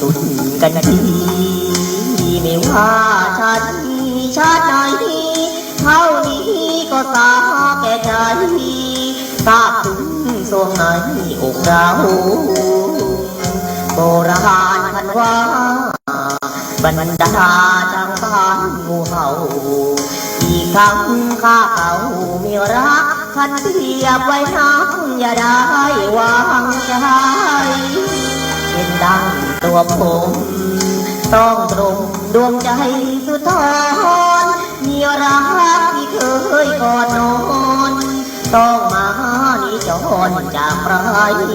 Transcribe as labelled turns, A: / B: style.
A: สุดกันทีไม่ว่าชาติชาติไหนเท่านี้ก็สาแก่ใจทราบถึงสวงในอกเราโบราณคันว่าบรรดาจังบ้านงูเห่าอีกครั้งข้าเขามีรักคันเทียบไว้น้ำอย่าได้วางใจ เป็นดังตัวผม ต้องตรงดวงใจสุดทอนมีรักที่เคยกอดนอน ต้องมานิจอนจากใคร